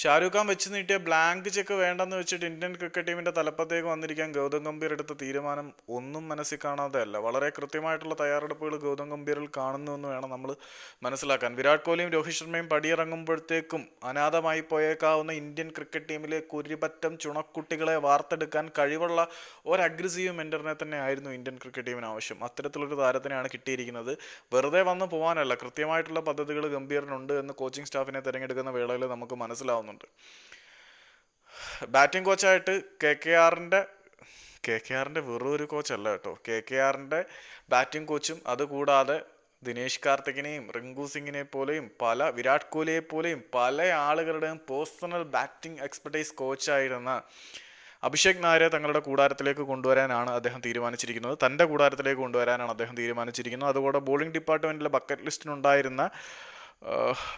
ഷാരൂഖ് ഖാൻ വെച്ച് നീട്ടിയ blank cheque വേണ്ടെന്ന് വെച്ചിട്ട് ഇന്ത്യൻ ക്രിക്കറ്റ് ടീമിന്റെ തലപ്പത്തേക്ക് വന്നിരിക്കാൻ ഗൗതം ഗംഭീർ എടുത്ത തീരുമാനം ഒന്നും മനസ്സിൽ കാണാതെ അല്ല വളരെ കൃത്യമായിട്ടുള്ള തയ്യാറെടുപ്പുകൾ ഗൗതം ഗംഭീറിൽ കാണുന്നു എന്ന് വേണം നമ്മൾ മനസ്സിലാക്കാൻ. വിരാട് കോഹ്ലിയും രോഹിത് ശർമ്മയും പടിയിറങ്ങുമ്പോഴത്തേക്കും അനാഥമായി പോയേക്കാവുന്ന ഇന്ത്യൻ ക്രിക്കറ്റ് ടീമിലെ കുരിപറ്റം ചുണക്കുട്ടികളെ വാർത്തെടുക്കാൻ കഴിവുള്ള ഒരു അഗ്രസീവ് മെന്ററിനെ തന്നെ ആയിരുന്നു ഇന്ത്യൻ ക്രിക്കറ്റ് ടീമിന് ആവശ്യം. അത്തരത്തിലൊരു താരത്തിനെയാണ് കിട്ടിയിരിക്കുന്നത്. വെറുതെ വന്ന് പോകാനല്ല കൃത്യമായിട്ടുള്ള പദ്ധതികൾ ഗംഭീറിനുണ്ട് എന്ന് കോച്ചിങ് സ്റ്റാഫിനെ തിരഞ്ഞെടുക്കുന്ന വേളയിൽ നമുക്ക് മനസ്സിലാവുന്നുണ്ട് ബാറ്റിംഗ് കോച്ചായിട്ട് കെ കെ ആറിന്റെ കെ കെ ആറിന്റെ വെറും ഒരു കോച്ചല്ല കേട്ടോ. കെ കെ ആറിന്റെ ബാറ്റിംഗ് കോച്ചും അതുകൂടാതെ ദിനേശ് കാർത്തികിനെയും റിങ്കു സിംഗിനെ പോലെയും പല വിരാട് കോഹ്ലിയെ പോലെയും പല ആളുകളുടെയും പേഴ്സണൽ ബാറ്റിംഗ് എക്സ്പെർട്ടൈസ് കോച്ചായിരുന്ന അഭിഷേക് നായരെ തങ്ങളുടെ കൂടാരത്തിലേക്ക് കൊണ്ടുവരാനാണ് അദ്ദേഹം തീരുമാനിച്ചിരിക്കുന്നത്. തന്റെ കൂടാരത്തിലേക്ക് കൊണ്ടുവരാനാണ് അദ്ദേഹം തീരുമാനിച്ചിരിക്കുന്നത്. അതുകൂടെ ബോളിംഗ് ഡിപ്പാർട്ട്മെന്റിലെ ബക്കറ്റ് ലിസ്റ്റിനുണ്ടായിരുന്ന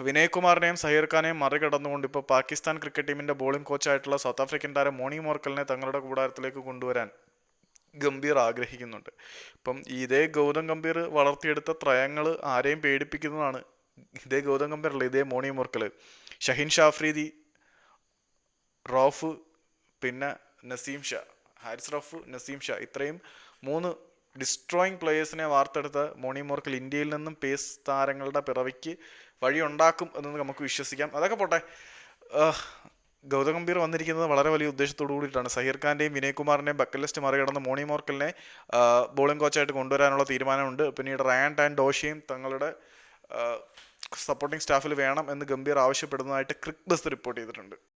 വിനയ് കുമാറിനെയും സഹീർ ഖാനെയും മറികടന്നുകൊണ്ട് ഇപ്പോൾ പാകിസ്ഥാൻ ക്രിക്കറ്റ് ടീമിന്റെ ബോളിംഗ് കോച്ചായിട്ടുള്ള സൗത്ത് ആഫ്രിക്കൻ താരം മോണി മോർക്കലിനെ തങ്ങളുടെ കൂടാരത്തിലേക്ക് കൊണ്ടുവരാൻ ഗംഭീർ ആഗ്രഹിക്കുന്നുണ്ട്. ഇപ്പം ഇതേ ഗൗതം ഗംഭീർ വളർത്തിയെടുത്ത ത്രയങ്ങൾ ആരെയും പേടിപ്പിക്കുന്നതാണ് ഇതേ ഗൗതം ഗംഭീർ അല്ല? ഇതേ മോണി മോർക്കൽ ഷഹീൻ ഷാഫ്രീദി റോഫ് പിന്നെ നസീം ഷാ ഹാരിസ് റഫ് നസീം ഷാ ഇത്രയും മൂന്ന് ഡിസ്ട്രോയിങ് പ്ലേയേഴ്സിനെ വാർത്തെടുത്ത് മോണി മോർക്കൽ ഇന്ത്യയിൽ നിന്നും പേസ് താരങ്ങളുടെ പിറവിക്ക് വഴിയുണ്ടാക്കും എന്ന് നമുക്ക് വിശ്വസിക്കാം. അതൊക്കെ പോട്ടെ. ഗൗതം ഗംഭീർ വന്നിരിക്കുന്നത് വളരെ വലിയ ഉദ്ദേശത്തോടു കൂടിയിട്ടാണ്. സഹീർ ഖാന്റെയും വിനയ് കുമാറിന്റെയും ബക്കറ്റ് ലിസ്റ്റ് മറികടന്ന് മോണി മോർക്കലിനെ ബോളിംഗ് കോച്ചായിട്ട് കൊണ്ടുവരാനുള്ള തീരുമാനമുണ്ട്. പിന്നീട് റയാൻ ടാൻ ഡോഷയും തങ്ങളുടെ സപ്പോർട്ടിംഗ് സ്റ്റാഫിൽ വേണം എന്ന് ഗംഭീർ ആവശ്യപ്പെടുന്നതായിട്ട് ക്രിക്ക് ബസ് റിപ്പോർട്ട് ചെയ്തിട്ടുണ്ട്.